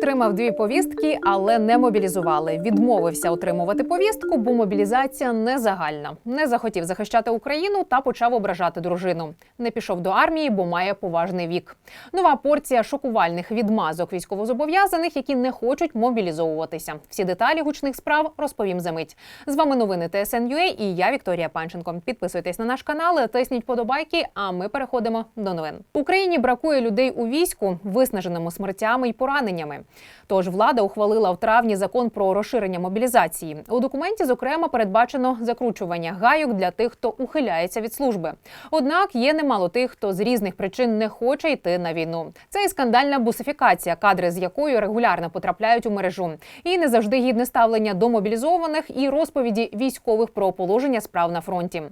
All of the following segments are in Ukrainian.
Отримав дві повістки, але не мобілізували. Відмовився отримувати повістку, бо мобілізація не загальна. Не захотів захищати Україну та почав ображати дружину. Не пішов до армії, бо має поважний вік. Нова порція шокувальних відмазок військовозобов'язаних, які не хочуть мобілізовуватися. Всі деталі гучних справ розповім за мить. З вами новини ТСНЮА і я Вікторія Панченко. Підписуйтесь на наш канал, тисніть подобайки. А ми переходимо до новин. Україні бракує людей у війську, виснаженому смертями і пораненнями. Тож влада ухвалила в травні закон про розширення мобілізації. У документі, зокрема, передбачено закручування гайок для тих, хто ухиляється від служби. Однак є немало тих, хто з різних причин не хоче йти на війну. Це і скандальна бусифікація, кадри з якою регулярно потрапляють у мережу, і не завжди гідне ставлення до мобілізованих і розповіді військових про положення справ на фронті.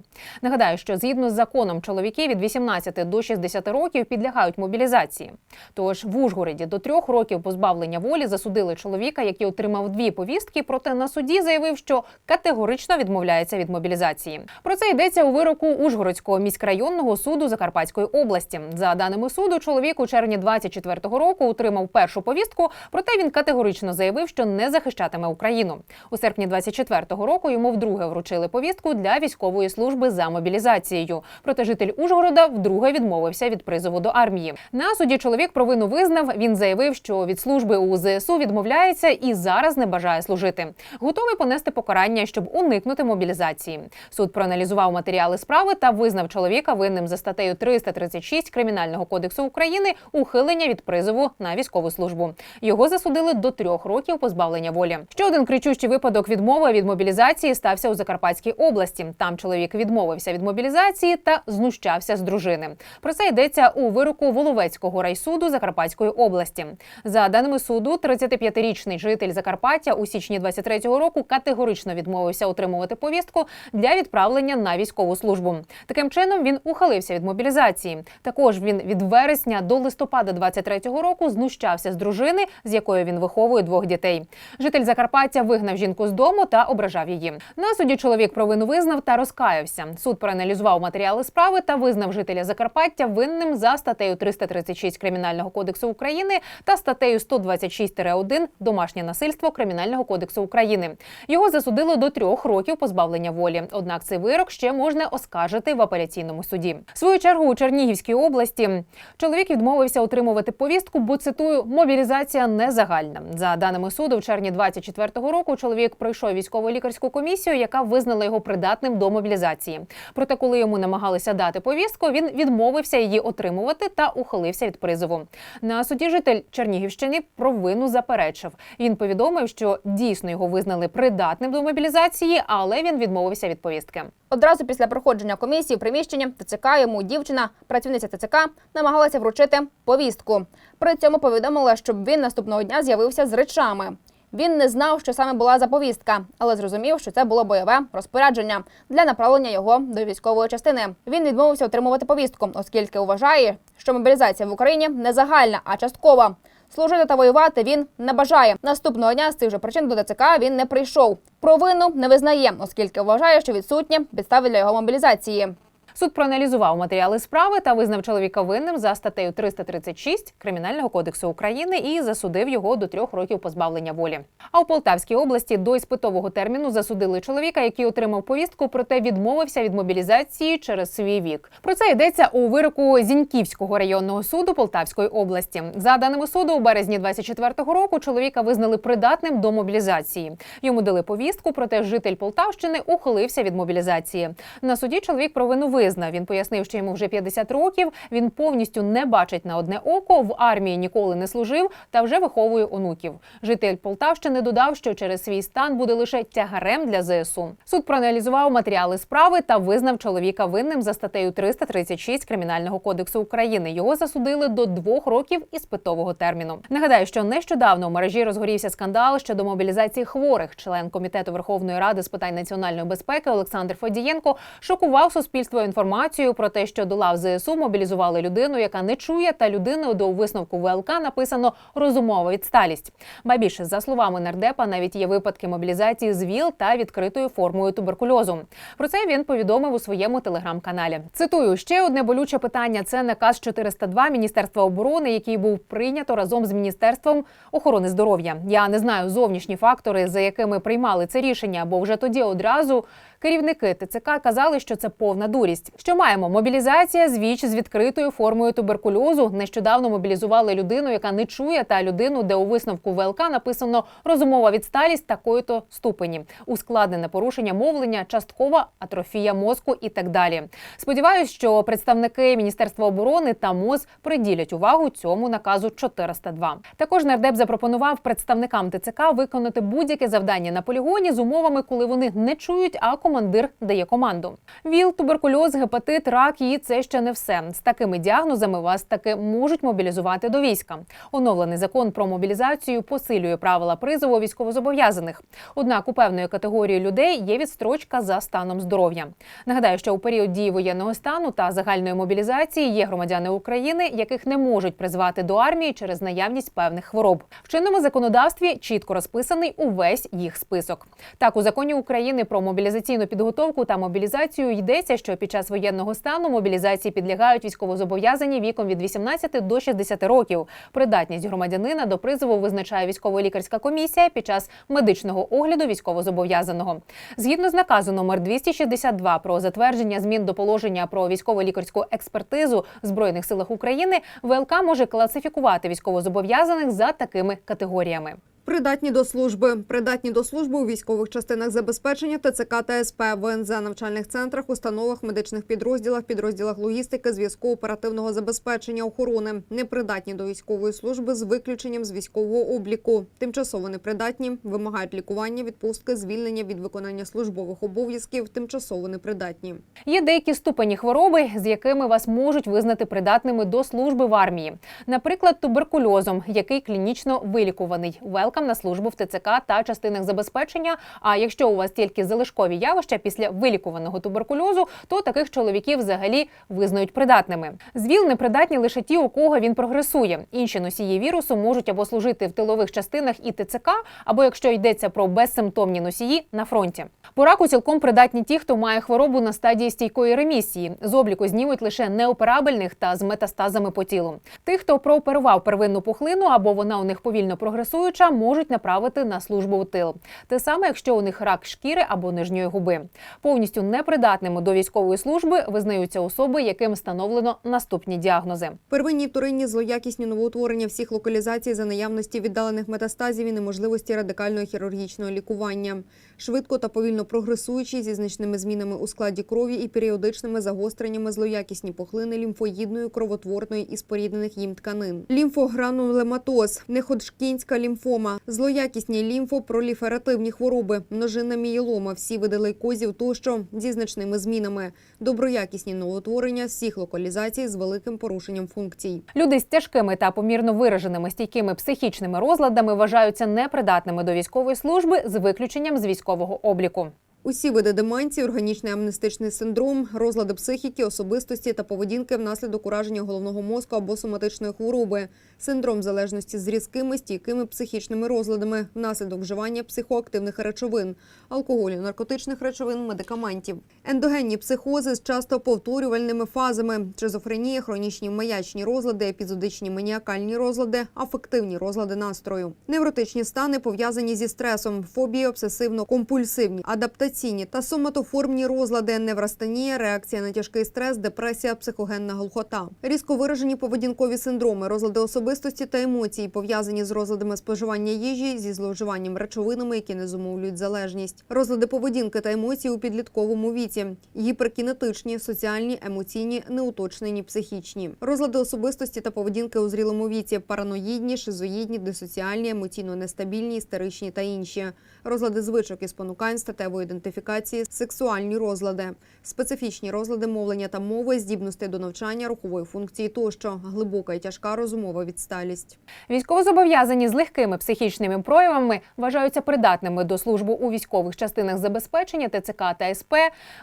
Нагадаю, що згідно з законом чоловіки від 18 до 60 років підлягають мобілізації. Тож в Ужгороді до трьох років позбавлення волі засудили чоловіка, який отримав дві повістки. Проте на суді заявив, що категорично відмовляється від мобілізації. Про це йдеться у вироку Ужгородського міськрайонного суду Закарпатської області. За даними суду, чоловік у червні 24-го року отримав першу повістку, проте він категорично заявив, що не захищатиме Україну. У серпні 24-го року йому вдруге вручили повістку для військової служби за мобілізацією. Проте житель Ужгорода вдруге відмовився від призову до армії. На суді чоловік провину визнав. Він заявив, що від служби у ЗСУ відмовляється і зараз не бажає служити. Готовий понести покарання, щоб уникнути мобілізації. Суд проаналізував матеріали справи та визнав чоловіка винним за статтею 336 кримінального кодексу України ухилення від призову на військову службу. Його засудили до трьох років позбавлення волі. Ще один кричущий випадок відмови від мобілізації стався у Закарпатській області. Там чоловік відмовився від мобілізації та знущався з дружини. Про це йдеться у вироку Воловецького райсуду Закарпатської області. За даними суду, 35-річний житель Закарпаття у січні 23-го року категорично відмовився отримувати повістку для відправлення на військову службу. Таким чином він ухилився від мобілізації. Також він від вересня до листопада 23-го року знущався з дружини, з якою він виховує двох дітей. Житель Закарпаття вигнав жінку з дому та ображав її. На суді чоловік провину визнав та розкаявся. Суд проаналізував матеріали справи та визнав жителя Закарпаття винним за статтею 336 кримінального кодексу України та статтею 126-1 домашнє насильство кримінального кодексу України. Його засудило до трьох років позбавлення волі. Однак цей вирок ще можна оскаржити в апеляційному суді. В свою чергу у Чернігівській області чоловік відмовився отримувати повістку, бо цитую мобілізація не загальна. За даними суду, в червні 24-го року чоловік пройшов військово-лікарську комісію, яка визнала його придатним до мобілізації. Проте, коли йому намагалися дати повістку, він відмовився її отримувати та ухилився від призову. На суді житель Чернігівщини провину заперечив. Він повідомив, що дійсно його визнали придатним до мобілізації, але він відмовився від повістки. Одразу після проходження комісії в приміщенні ТЦК йому дівчина, працівниця ТЦК, намагалася вручити повістку. При цьому повідомила, щоб він наступного дня з'явився з речами. Він не знав, що саме була за повістка, але зрозумів, що це було бойове розпорядження для направлення його до військової частини. Він відмовився отримувати повістку, оскільки вважає, що мобілізація в Україні не загальна, а часткова. Служити та воювати він не бажає. Наступного дня з цих же причин до ДЦК він не прийшов. Провину не визнає, оскільки вважає, що відсутні підстави для його мобілізації. Суд проаналізував матеріали справи та визнав чоловіка винним за статтею 336 Кримінального кодексу України і засудив його до трьох років позбавлення волі. А у Полтавській області до іспитового терміну засудили чоловіка, який отримав повістку, проте відмовився від мобілізації через свій вік. Про це йдеться у вироку Зіньківського районного суду Полтавської області. За даними суду, у березні 24-го року чоловіка визнали придатним до мобілізації. Йому дали повістку, проте житель Полтавщини ухилився від мобілізації. На суді чоловік провину визнав. Він пояснив, що йому вже 50 років. Він повністю не бачить на одне око, в армії ніколи не служив та вже виховує онуків. Житель Полтавщини додав, що через свій стан буде лише тягарем для ЗСУ. Суд проаналізував матеріали справи та визнав чоловіка винним за статтею 336 кримінального кодексу України. Його засудили до двох років іспитового терміну. Нагадаю, що нещодавно у мережі розгорівся скандал щодо мобілізації хворих. Член комітету Верховної Ради з питань національної безпеки Олександр Федієнко шокував суспільство інформацію про те, що до лав ЗСУ мобілізували людину, яка не чує, та людину до висновку ВЛК написано розумова відсталість. Ба більше за словами нардепа, навіть є випадки мобілізації з ВІЛ та відкритою формою туберкульозу. Про це він повідомив у своєму телеграм-каналі. Цитую ще одне болюче питання: це наказ 402 Міністерства оборони, який був прийнято разом з міністерством охорони здоров'я. Я не знаю зовнішні фактори, за якими приймали це рішення, бо вже тоді одразу керівники ТЦК казали, що це повна дурість. Що маємо? Мобілізація з ВІЧ з відкритою формою туберкульозу. Нещодавно мобілізували людину, яка не чує, та людину, де у висновку ВЛК написано розумова відсталість такої-то ступені, ускладнене порушення мовлення, часткова атрофія мозку і так далі. Сподіваюсь, що представники Міністерства оборони та МОЗ приділять увагу цьому наказу 402. Також нардеп запропонував представникам ТЦК виконати будь-яке завдання на полігоні з умовами, коли вони не чують, а командир дає команду. ВІЛ, туберкульоз, гепатит, рак і це ще не все. З такими діагнозами вас таки можуть мобілізувати до війська. Оновлений закон про мобілізацію посилює правила призову військовозобов'язаних. Однак у певної категорії людей є відстрочка за станом здоров'я. Нагадаю, що у період дії воєнного стану та загальної мобілізації є громадяни України, яких не можуть призвати до армії через наявність певних хвороб. В чинному законодавстві чітко розписаний увесь їх список. Так, у законі України про мобілізаційну підготовку та мобілізацію йдеться, що під час воєнного стану мобілізації підлягають військовозобов'язані віком від 18 до 60 років. Придатність громадянина до призову визначає військово-лікарська комісія під час медичного огляду військовозобов'язаного. Згідно з наказу номер 262 про затвердження змін до положення про військово-лікарську експертизу в збройних силах України, ВЛК може класифікувати військовозобов'язаних за такими категоріями. Придатні до служби. Придатні до служби у військових частинах забезпечення ТЦК та СП, ВНЗ, навчальних центрах, установах, медичних підрозділах, підрозділах логістики, зв'язку, оперативного забезпечення, охорони. Непридатні до військової служби з виключенням з військового обліку. Тимчасово непридатні вимагають лікування, відпустки, звільнення від виконання службових обов'язків. Тимчасово непридатні. Є деякі ступені хвороби, з якими вас можуть визнати придатними до служби в армії. Наприклад, туберкульозом, який клінічно вилікуваний. Велкам на службу в ТЦК та частинах забезпечення. А якщо у вас тільки залишкові явища після вилікуваного туберкульозу, то таких чоловіків взагалі визнають придатними. З ВІЛ непридатні лише ті, у кого він прогресує. Інші носії вірусу можуть або служити в тилових частинах і ТЦК, або якщо йдеться про безсимптомні носії на фронті. По раку цілком придатні ті, хто має хворобу на стадії стійкої ремісії. З обліку знімуть лише неоперабельних та з метастазами по тілу. Тих, хто прооперував первинну пухлину або вона у них повільно прогресуюча, можуть направити на службу у тил. Те саме, якщо у них рак шкіри або нижньої губи. Повністю непридатними до військової служби визнаються особи, яким встановлено наступні діагнози. Первинні вторинні злоякісні новоутворення всіх локалізацій за наявності віддалених метастазів і неможливості радикального хірургічного лікування. Швидко та повільно прогресуючі зі значними змінами у складі крові і періодичними загостреннями злоякісні пухлини лімфоїдної, кровотворної і споріднених їм тканин. Лімфогранулематоз, неходжкінська лімфома, злоякісні лімфопроліферативні хвороби, множинна мієлома, всі види лейкозів тощо зі значними змінами, доброякісні новоутворення всіх локалізацій з великим порушенням функцій. Люди з тяжкими та помірно вираженими стійкими психічними розладами вважаються непридатними до військової служби з виключенням з військового обліку. Усі види деменції, органічний амнестичний синдром, розлади психіки, особистості та поведінки внаслідок ураження головного мозку або соматичної хвороби, синдром залежності з різкими стійкими психічними розладами внаслідок вживання психоактивних речовин, алкоголю, наркотичних речовин, медикаментів, ендогенні психози з часто повторювальними фазами, шизофренія, хронічні маячні розлади, епізодичні маніакальні розлади, афективні розлади настрою, невротичні стани пов'язані зі стресом, фобії, обсесивно-компульсивні, адаптаційні та соматоформні розлади, неврастенія, реакція на тяжкий стрес, депресія, психогенна глухота, різко виражені поведінкові синдроми, розлади особистості та емоції, пов'язані з розладами споживання їжі, зі зловживанням речовинами, які не зумовлюють залежність, розлади поведінки та емоцій у підлітковому віці, гіперкінетичні, соціальні, емоційні, неуточнені, психічні, розлади особистості та поведінки у зрілому віці, параноїдні, шизоїдні, дисоціальні, емоційно нестабільні, істеричні та інші, розлади звичок і спонукань, статевої ідентифікації, сексуальні розлади, специфічні розлади мовлення та мови, здібності до навчання, рухової функції тощо, глибока і тяжка розумова відсталість. Військовозобов'язані з легкими психічними проявами вважаються придатними до служби у військових частинах забезпечення ТЦК та СП,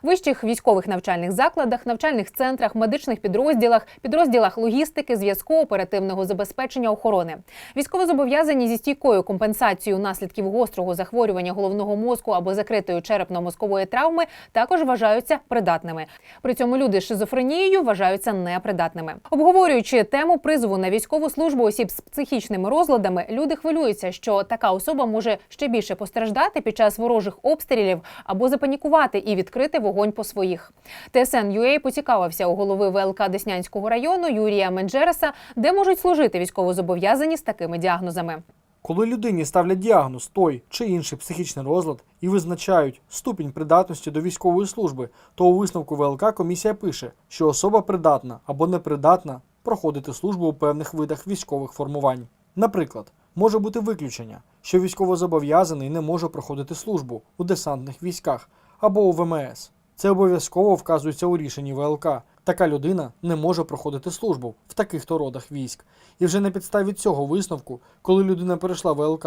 вищих військових навчальних закладах, навчальних центрах, медичних підрозділах, підрозділах логістики, зв'язку, оперативного забезпечення охорони. Військовозобов'язані зі стійкою компенсацією наслідків гострого захворювання головного мозку або закритої черепно-мозкової травми також вважаються придатними. При цьому люди з шизофренією вважаються непридатними. Обговорюючи тему призову на військову службу осіб з психічними розладами, люди хвилюються, що така особа може ще більше постраждати під час ворожих обстрілів або запанікувати і відкрити вогонь по своїх. ТСН.UA поцікавився у голови ВЛК Деснянського району Юрія Менджереса, де можуть служити військовозобов'язані з такими діагнозами. Коли людині ставлять діагноз той чи інший психічний розлад і визначають ступінь придатності до військової служби, то у висновку ВЛК комісія пише, що особа придатна або непридатна проходити службу у певних видах військових формувань. Наприклад, може бути виключення, що військовозобов'язаний не може проходити службу у десантних військах або у ВМС. Це обов'язково вказується у рішенні ВЛК. Така людина не може проходити службу в таких-то родах військ. І вже на підставі цього висновку, коли людина перейшла в ВЛК,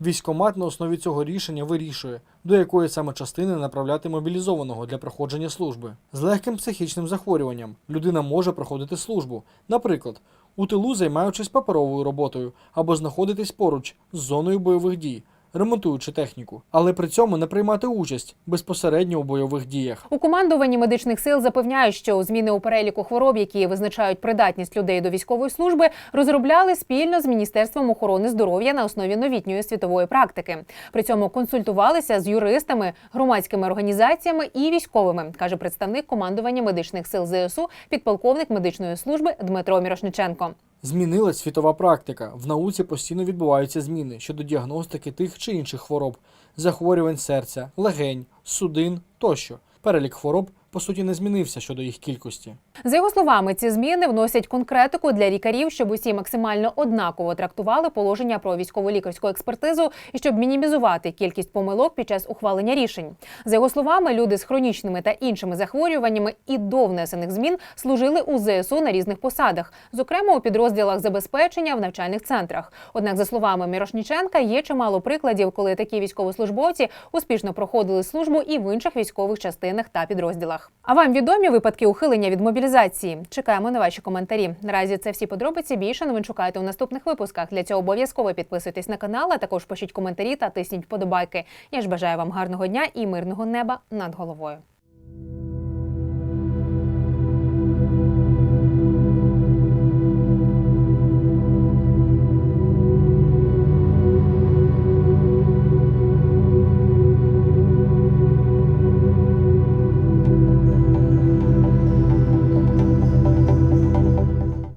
військомат на основі цього рішення вирішує, до якої саме частини направляти мобілізованого для проходження служби. З легким психічним захворюванням людина може проходити службу, наприклад, у тилу займаючись паперовою роботою або знаходитись поруч з зоною бойових дій, ремонтуючи техніку, але при цьому не приймати участь безпосередньо у бойових діях. У командуванні медичних сил запевняють, що зміни у переліку хвороб, які визначають придатність людей до військової служби, розробляли спільно з міністерством охорони здоров'я на основі новітньої світової практики. При цьому консультувалися з юристами, громадськими організаціями і військовими, каже представник командування медичних сил ЗСУ, підполковник медичної служби Дмитро Мірошниченко. Змінилась світова практика. В науці постійно відбуваються зміни щодо діагностики тих чи інших хвороб, захворювань серця, легень, судин тощо. Перелік хвороб по суті не змінився щодо їх кількості. За його словами, ці зміни вносять конкретику для лікарів, щоб усі максимально однаково трактували положення про військово-лікарську експертизу і щоб мінімізувати кількість помилок під час ухвалення рішень. За його словами, люди з хронічними та іншими захворюваннями і до внесених змін служили у ЗСУ на різних посадах, зокрема у підрозділах забезпечення в навчальних центрах. Однак, за словами Мірошніченка, є чимало прикладів, коли такі військовослужбовці успішно проходили службу і в інших військових частинах та підрозділах. А вам відомі випадки ухилення від мобілізації? Чекаємо на ваші коментарі. Наразі це всі подробиці. Більше новин шукайте у наступних випусках. Для цього обов'язково підписуйтесь на канал, а також пишіть коментарі та тисніть вподобайки. Я ж бажаю вам гарного дня і мирного неба над головою.